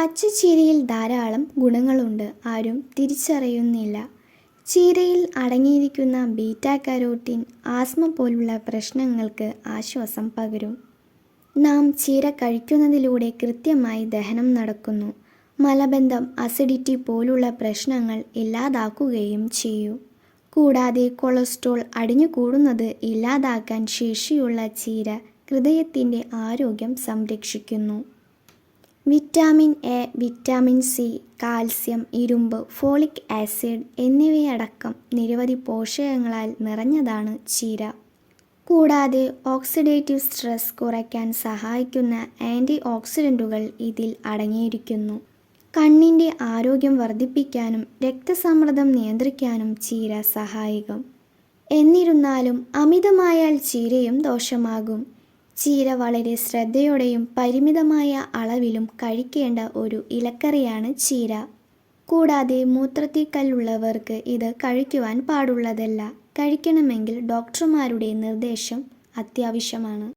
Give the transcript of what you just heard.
പച്ചച്ചീരയിൽ ധാരാളം ഗുണങ്ങളുണ്ട്. ആരും തിരിച്ചറിയുന്നില്ല. ചീരയിൽ അടങ്ങിയിരിക്കുന്ന ബീറ്റാ കരോട്ടിൻ ആസ്മ പോലുള്ള പ്രശ്നങ്ങൾക്ക് ആശ്വാസം പകരും. നാം ചീര കഴിക്കുന്നതിലൂടെ കൃത്യമായി ദഹനം നടക്കുന്നു. മലബന്ധം അസിഡിറ്റി പോലുള്ള പ്രശ്നങ്ങൾ ഇല്ലാതാക്കുകയും ചെയ്യും. കൂടാതെ കൊളസ്ട്രോൾ അടിഞ്ഞുകൂടുന്നത് ഇല്ലാതാക്കാൻ ശേഷിയുള്ള ചീര ഹൃദയത്തിന്റെ ആരോഗ്യം സംരക്ഷിക്കുന്നു. Vitamin A vitamin C calcium ഇരുമ്പ് ഫോളിക് ആസിഡ് എന്നിവയടക്കം നിരവധി പോഷകങ്ങളാൽ നിറഞ്ഞതാണ് ചീര. കൂടാതെ ഓക്സിഡേറ്റീവ് സ്ട്രെസ് കുറയ്ക്കാൻ സഹായിക്കുന്ന ആന്റി ഓക്സിഡന്റുകൾ ഇതിൽ അടങ്ങിയിരിക്കുന്നു. കണ്ണിന്റെ ആരോഗ്യം വർദ്ധിപ്പിക്കാനും രക്തസമ്മർദ്ദം നിയന്ത്രിക്കാനും ചീര സഹായകം. എന്നിരുന്നാലും അമിതമായാൽ ചീരയും ദോഷമാകും. ചീര വളരെ ശ്രദ്ധയോടെയും പരിമിതമായ അളവിലും കഴിക്കേണ്ട ഒരു ഇലക്കറിയാണ് ചീര. കൂടാതെ മൂത്രത്തിക്കല്ലുള്ളവർക്ക് ഇത് കഴിക്കുവാൻ പാടുള്ളതല്ല. കഴിക്കണമെങ്കിൽ ഡോക്ടർമാരുടെ നിർദ്ദേശം അത്യാവശ്യമാണ്.